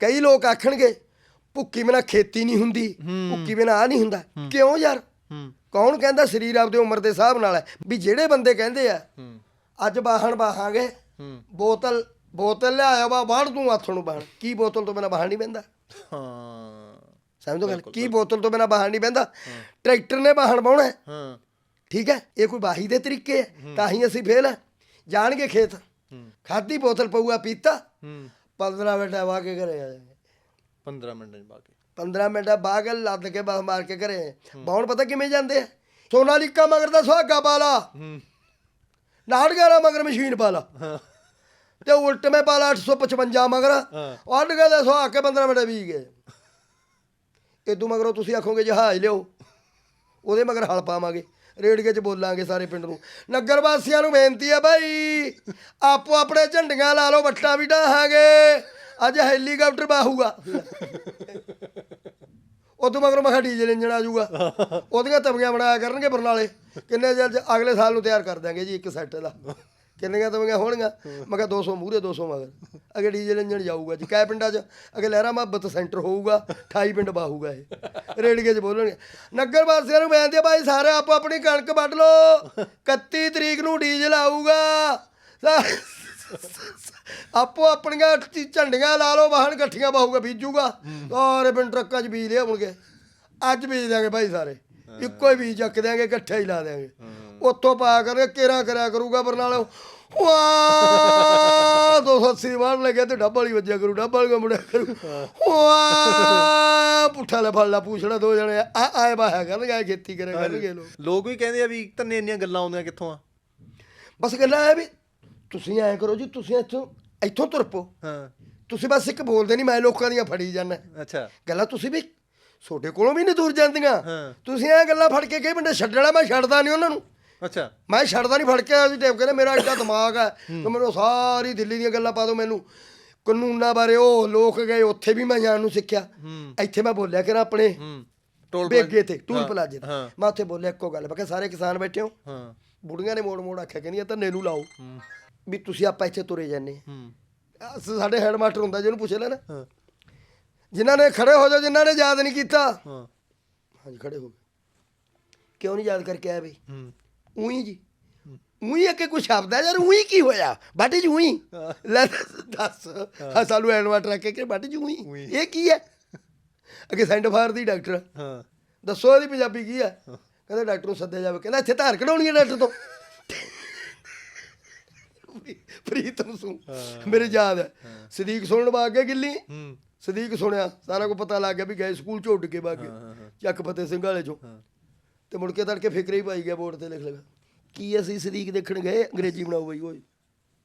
ਕਈ ਲੋਕ ਆਖਣਗੇ ਭੁੱਕੀ ਬਿਨਾ ਖੇਤੀ ਨਹੀਂ ਹੁੰਦੀ ਭੁੱਕੀ ਬਿਨਾ ਆ ਨਹੀਂ ਹੁੰਦਾ। ਕਿਉਂ ਯਾਰ? ਕੌਣ ਕਹਿੰਦਾ ਸਰੀਰ ਆਪਦੇ ਉਮਰ ਦੇ ਹਿਸਾਬ ਨਾਲ ਹੈ? ਵੀ ਜਿਹੜੇ ਬੰਦੇ ਕਹਿੰਦੇ ਆ ਅੱਜ ਬਾਹਣ ਬਾਹਾਂਗੇ ਬੋਤਲ ਬੋਤਲ ਲਿਆਇਆ ਵਾ ਬਾਹਣ ਤੂੰ ਹੱਥ ਨੂੰ ਬਾਹਣ। ਕੀ ਬੋਤਲ ਤੋਂ ਬਿਨਾ ਬਾਹਣ ਨਹੀਂ ਪੈਂਦਾ ਹਾਂ। ਸਮਝੋ ਗੱਲ ਕੀ ਬੋਤਲ ਤੋਂ ਬਿਨਾ ਬਾਹਣ ਨਹੀਂ ਪੈਂਦਾ ਟਰੈਕਟਰ ਨੇ ਬਾਹਣ ਬਾਉਣਾ ਹੈ, ਠੀਕ ਹੈ ਇਹ ਕੋਈ ਬਾਹੀ ਦੇ ਤਰੀਕੇ ਹੈ। ਤਾਂ ਹੀ ਅਸੀਂ ਫੇਲ ਹੈ। ਜਾਣਗੇ ਖੇਤ। ਖਾਦੀ ਬੋਤਲ ਪਊਆ ਪੀਤਾ। 15 ਮਿੰਟ ਵਾ ਕੇ ਘਰੇ ਆ ਜਾਣਗੇ 15 ਮਿੰਟ ਚ ਬਾਕੀ 15 ਮਿੰਟ ਬਾਗ ਲੱਦ ਕੇ ਬਾਹ ਮਾਰ ਕੇ ਘਰੇ ਬਾਉਣ ਪਤਾ ਕਿਵੇਂ ਜਾਂਦੇ ਆ? ਸੋਨਾਲੀਕਾ ਮਗਰ ਦਾ ਸੁਹਾਗਾ ਪਾਲਾ ਹੂੰ। ਨਾੜ ਗਾਰਾ ਮਗਰ ਮਸ਼ੀਨ ਪਾਲਾ ਹਾਂ। ਤੇ ਉਲਟ ਮੈਂ ਪਾਲਾ 855 ਮਗਰ। ਅੱਡ ਗਏ ਦੇ ਸੁਹਾਗ ਕੇ 15 ਮਿੰਟ ਵੀ ਗਏ। ਇਦੋਂ ਮਗਰੋਂ ਤੁਸੀਂ ਆਖੋਗੇ ਜਹਾਜ਼ ਲਿਓ ਉਹਦੇ ਮਗਰ ਹਲ ਪਾਵਾਂਗੇ। ਰੇੜੀਏ 'ਚ ਬੋਲਾਂਗੇ ਸਾਰੇ ਪਿੰਡ ਨੂੰ। ਨਗਰ ਵਾਸੀਆਂ ਨੂੰ ਬੇਨਤੀ ਹੈ ਭਾਈ ਆਪੋ ਆਪਣੇ ਝੰਡੀਆਂ ਲਾ ਲਓ, ਵੱਟਾਂ ਵੀ ਢਾਹਾਂਗੇ ਅੱਜ ਹੈਲੀਕਾਪਟਰ ਬਾਹੂਗਾ। ਉਦੋਂ ਮਗਰੋਂ ਮੈਂ ਕਿਹਾ ਡੀਜ਼ਲ ਇੰਜਣ ਆ ਜਾਊਗਾ। ਉਹਦੀਆਂ ਤਵੀਆਂ ਬਣਾਇਆ ਕਰਨਗੇ ਬਰਨਾਲੇ। ਕਿੰਨੇ ਚਿਰ ਅਗਲੇ ਸਾਲ ਨੂੰ ਤਿਆਰ ਕਰ ਦਾਂਗੇ ਜੀ ਇੱਕ ਸੈੱਟ ਦਾ। ਕਿੰਨੀਆਂ ਤਵੀਆਂ ਹੋਣਗੀਆਂ? ਮੈਂ ਕਿਹਾ 200 ਮੂਹਰੇ 200 ਮਗਰ। ਅਗੇ ਡੀਜ਼ਲ ਇੰਜਣ ਜਾਊਗਾ ਜੀ। ਕੈ ਪਿੰਡਾਂ 'ਚ? ਅਗੇ ਲਹਿਰਾ ਮੁਹੱਬਤ ਸੈਂਟਰ ਹੋਊਗਾ 28 ਪਿੰਡ ਬਾਹੂਗਾ ਇਹ। ਰੇੜੀਏ 'ਚ ਬੋਲਣਗੇ। ਨਗਰ ਵਾਸੀਆਂ ਨੂੰ ਬੇਨਤੀ ਭਾਈ ਸਾਰੇ ਆਪੋ ਆਪਣੀ ਕਣਕ ਵੱਢ ਲਓ। 31 ਤਰੀਕ ਨੂੰ ਡੀਜ਼ਲ ਆਊਗਾ ਆਪੋ ਆਪਣੀਆਂ ਝੰਡੀਆਂ ਲਾ ਲਓ, ਵਾਹਣ ਇਕੱਠੀਆਂ ਬਾਹੂਗਾ, ਬੀਜੂਗਾ। ਸਾਰੇ ਪਿੰਡ ਟਰੱਕਾਂ 'ਚ ਬੀਜ ਲਿਆ ਲਿਆਉਣਗੇ। ਅੱਜ ਬੀਜ ਦਾਂਗੇ ਭਾਈ ਸਾਰੇ। ਇੱਕੋ ਹੀ ਬੀਜ ਚੱਕ ਦਿਆਂਗੇ, ਇਕੱਠੇ ਹੀ ਲਾ ਦਿਆਂਗੇ। ਉੱਥੋਂ ਪਾ ਕਰਕੇ ਕੇਰਾ ਕਰਿਆ ਕਰੂਗਾ ਬਰਨਾਲੇ। ਵਾਹ 280 ਵਾਰ ਲੱਗਿਆ ਤੇ ਡੱਬਲ ਵਾਲੀ ਵੱਜਿਆ ਕਰੂ ਡੱਬਲ ਵਾਲੀ ਮੁੜਿਆ ਕਰੂ। ਵਾਹ ਪੁੱਠਾ ਲੈ ਫੜ ਲਾ ਪੂਛੜਾ ਦੋ ਜਣੇ ਆ। ਆਏ ਬਾਹਾ ਕਰਨਗੇ ਆਏ ਖੇਤੀ ਕਰਿਆ ਕਰਨਗੇ ਲੋਕ। ਲੋਕ ਵੀ ਕਹਿੰਦੇ ਆ ਵੀ ਤੰਨੇ ਇੰਨੀਆਂ ਗੱਲਾਂ ਆਉਂਦੀਆਂ ਕਿੱਥੋਂ ਆ? ਬਸ ਗੱਲਾਂ ਹੈ ਵੀ ਤੁਸੀਂ ਐਂ ਕਰੋ ਜੀ ਤੁਸੀਂ ਇੱਥੋਂ ਇੱਥੋਂ ਤੁਰ ਪੋ ਹਾਂ। ਤੁਸੀਂ ਬਸ ਇੱਕ ਬੋਲਦੇ ਨਹੀਂ ਮੈਂ ਲੋਕਾਂ ਦੀਆਂ ਫੜੀ ਜਾਂਦਾ। ਅੱਛਾ। ਗੱਲਾਂ ਤੁਸੀਂ ਵੀ ਤੁਹਾਡੇ ਕੋਲੋਂ ਵੀ ਨਹੀਂ ਦੂਰ ਜਾਂਦੀਆਂ। ਹਾਂ। ਤੁਸੀਂ ਐ ਗੱਲਾਂ ਫੜ ਕੇ ਕਈ ਬੰਦੇ ਛੱਡਣਾ ਮੈਂ ਛੱਡਦਾ ਨਹੀਂ ਉਹਨਾਂ ਨੂੰ। ਅੱਛਾ। ਮੈਂ ਛੱਡਦਾ ਨਹੀਂ ਫੜ ਕੇ ਅਸੀਂ ਟੇਪ ਕਹਿੰਦੇ ਮੇਰਾ ਐਡਾ ਦਿਮਾਗ ਹੈ ਕਿ ਮੈਨੂੰ ਸਾਰੀ ਦਿੱਲੀ ਦੀਆਂ ਗੱਲਾਂ ਪਾ ਦਿਓ ਮੈਨੂੰ। ਕਾਨੂੰਨਾਂ ਬਾਰੇ ਉਹ ਲੋਕ ਗਏ ਉੱਥੇ ਵੀ ਮੈਂ ਜਾਣ ਨੂੰ ਸਿੱਖਿਆ। ਇੱਥੇ ਮੈਂ ਬੋਲਿਆ ਕਿ ਆਪਣੇ। ਟੋਲ ਬੇਗੇ ਤੇ ਟੂਲ ਪਲਾਜੇ ਤੇ। ਮੈਂ ਉੱਥੇ ਬੋਲਿਆ ਇੱਕੋ ਗੱਲ ਮੈਂ ਕਿਹਾ ਸਾਰੇ ਕਿਸਾਨ ਬੈਠੇ ਹੋ। ਹਾਂ। ਬੁੜੀਆਂ ਨੇ ਮੋੜ ਮੋੜ ਆਖਿਆ ਕਹਿੰਦੀਆਂ ਧੰਨੇ ਨੂੰ ਲਾਓ। ਵੀ ਤੁਸੀਂ ਆਪਾਂ ਇੱਥੇ ਤੁਰੇ ਜਾਂਦੇ। ਸਾਡੇ ਹੈਡ ਮਾਸਟਰ ਹੁੰਦਾ ਜਿਹਨੂੰ ਪੁੱਛ ਲੈਣਾ। ਹਾਂ। ਜਿਨ੍ਹਾਂ ਨੇ ਖੜੇ ਹੋ ਜਾਓ ਜਿਨ੍ਹਾਂ ਨੇ ਯਾਦ ਨਹੀਂ ਕੀਤਾ। ਹਾਂ। ਹਾਂਜੀ ਖੜੇ ਹੋ ਗਏ। ਕਿਉਂ ਨਹੀਂ ਯਾਦ ਕਰਕੇ ਆਇਆ ਬਈ? ਹੂੰ। ਉਹੀ ਜੀ। ਉਹੀ ਅੱਗੇ ਕੋਈ ਸ਼ਬਦ ਹੈ ਯਾਰ ਉਹੀ ਕੀ ਹੋਇਆ? ਬਾਟੀ ਜੀ ਉਹੀ ਲੈ ਦੱਸ ਹਾਂ। ਸਾਨੂੰ ਐਨਵਾਟਰ ਰੱਖ ਕੇ ਬਾਟੀ ਜੀ ਉਹੀ। ਇਹ ਕੀ ਹੈ? ਅੱਗੇ ਸੈਂਟ ਫਾਰ ਦੀ ਡਾਕਟਰ। ਹਾਂ। ਦੱਸੋ ਇਹਦੀ ਪੰਜਾਬੀ ਕੀ ਹੈ? ਕਹਿੰਦਾ ਡਾਕਟਰ ਨੂੰ ਸੱਦਿਆ ਜਾਵੇ। ਕਹਿੰਦਾ ਇੱਥੇ ਧਾਰ ਕਢਾਉਣੀ ਹੈ ਡਾਕਟਰ ਤੋਂ। ਪ੍ਰੀਤਮ ਸੂ ਮੇਰੇ ਯਾਦ ਹੈ। ਸਦੀਕ ਸੁਣਨ ਕੇ ਗਿੱਲੀ। ਹੂੰ। ਸਦੀਕ ਸੁਣਿਆ। ਸਾਰਾ ਕੁਝ ਪਤਾ ਲੱਗ ਗਿਆ ਵੀ ਗਏ ਸਕੂਲ ਚ ਉੱਡ ਕੇ ਬਾਗੇ। ਚੱਕ ਫਤਿਹ ਸਿੰਘ ਵਾਲੇ ਚੋਂ। ਤੇ ਮੁੜ ਕੇ ਤੜਕੇ ਫਿਕਰੇ ਹੀ ਪਾਈ ਗਿਆ ਬੋਰਡ ਤੇ ਲਿਖ ਲਗਾ ਕੀ ਅਸੀਂ ਸਦੀਕ ਦੇਖਣ ਗਏ? ਅੰਗਰੇਜ਼ੀ ਬਣਾਓ ਬਈ ਓਏ।